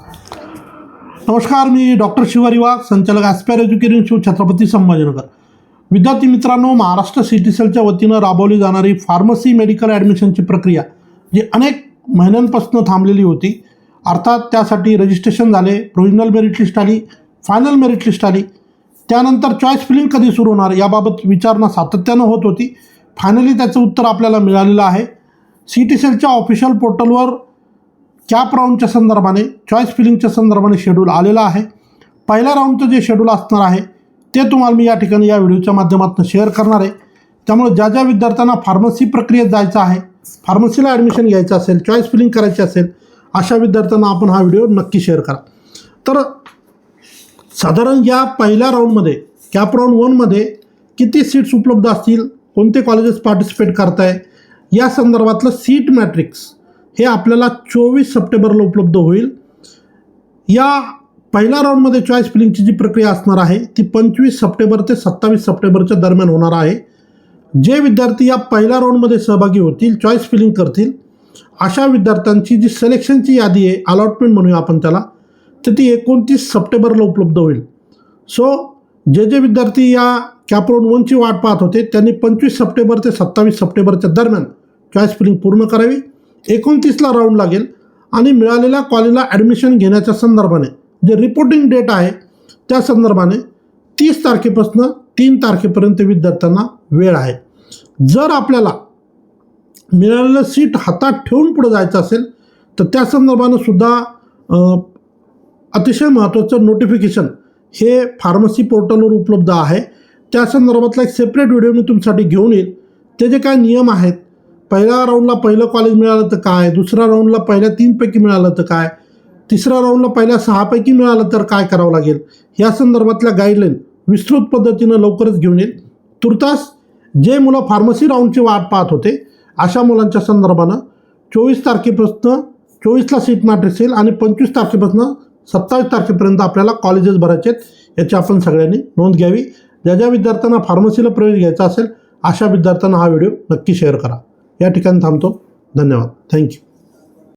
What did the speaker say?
नमस्कार मी डॉक्टर शिवारी वाघ संचालक aspire education show Chhatrapati Sambhajinagar. विद्यार्थी मित्रांनो महाराष्ट्र सिटी सेलच्या वतीनं राबवली जाणारी फार्मसी मेडिकल ॲडमिशनची प्रक्रिया जी अनेक महिन्यांपासून थांबलेली होती अर्थात त्यासाठी रजिस्ट्रेशन झाले प्रोविजनल मेरिट लिस्ट आली फायनल मेरिट लिस्ट आली. त्यानंतर चॉईस फिलिंग कधी सुरू होणार याबाबत विचारणा सातत्यानं होत होती. फायनली त्याचं उत्तर आपल्याला मिळालेलं आहे. सी टी सेलच्या ऑफिशियल पोर्टलवर कॅप राऊंडच्या संदर्भाने चॉईस फिलिंगच्या संदर्भाने शेड्यूल आलेला आहे. पहिल्या राऊंडचं जे शेड्यूल असणार आहे ते तुम्हाला मी या ठिकाणी या व्हिडिओच्या माध्यमातून शेअर करणार आहे. त्यामुळे ज्या ज्या विद्यार्थ्यांना फार्मसी प्रक्रियेत जायचं आहे फार्मसीला ॲडमिशन घ्यायचं असेल चॉईस फिलिंग करायची असेल अशा विद्यार्थ्यांना आपण हा व्हिडिओ नक्की शेअर करा. तर साधारण या पहिल्या राऊंडमध्ये कॅप राऊंड वनमध्ये किती सीट्स उपलब्ध असतील कोणते कॉलेजेस पार्टिसिपेट करताय या संदर्भातलं सीट मॅट्रिक्स हे आपल्याला चोवीस सप्टेंबरला उपलब्ध होईल. या पहिल्या राऊंडमध्ये चॉईस फिलिंगची जी प्रक्रिया असणार आहे ती पंचवीस सप्टेंबर ते सत्तावीस सप्टेंबरच्या दरम्यान होणार आहे. जे विद्यार्थी या पहिल्या राऊंडमध्ये सहभागी होतील चॉईस फिलिंग करतील अशा विद्यार्थ्यांची जी सिलेक्शनची यादी आहे अलॉटमेंट म्हणूया आपण त्याला तर ती एकोणतीस सप्टेंबरला उपलब्ध होईल. सो जे जे विद्यार्थी या कॅपरोन वनची वाट पाहत होते त्यांनी पंचवीस सप्टेंबर ते सत्तावीस सप्टेंबरच्या दरम्यान चॉईस फिलिंग पूर्ण करावी. एकोणतीसला राऊंड लागेल आणि मिळालेल्या कॉलेजला ॲडमिशन घेण्याच्या संदर्भाने जे रिपोर्टिंग डेट आहे त्या संदर्भाने तीस तारखेपासून तीन तारखेपर्यंत विद्यार्थ्यांना वेळ आहे. जर आपल्याला मिळालेलं सीट हातात ठेवून पुढे जायचं असेल तर त्या संदर्भानं सुद्धा अतिशय महत्त्वाचं नोटिफिकेशन हे फार्मसी पोर्टलवर उपलब्ध आहे. त्या संदर्भातला एक सेपरेट व्हिडिओ मी तुमच्यासाठी घेऊन येईल. ते जे काय नियम आहेत पहिल्या राऊंडला पहिलं कॉलेज मिळालं तर काय? दुसऱ्या राऊंडला पहिल्या तीनपैकी मिळालं तर काय? तिसऱ्या राऊंडला पहिल्या सहापैकी मिळालं तर काय करावं लागेल? या संदर्भातल्या गाईडलाईन विस्तृत पद्धतीनं लवकरच घेऊन येईल. तुर्तास जे मुलं फार्मसी राऊंडची वाट पाहत होते अशा मुलांच्या संदर्भानं चोवीस तारखेपासून चोवीसला सीट मॅट्रिक्स येईल आणि पंचवीस तारखेपासून सत्तावीस तारखेपर्यंत आपल्याला कॉलेजेस भरायचे आहेत याची आपण सगळ्यांनी नोंद घ्यावी. ज्या ज्या विद्यार्थ्यांना फार्मसीला प्रवेश घ्यायचा असेल अशा विद्यार्थ्यांना हा व्हिडिओ नक्की शेअर करा. या ठिकाणी थांबतो. धन्यवाद. थँक्यू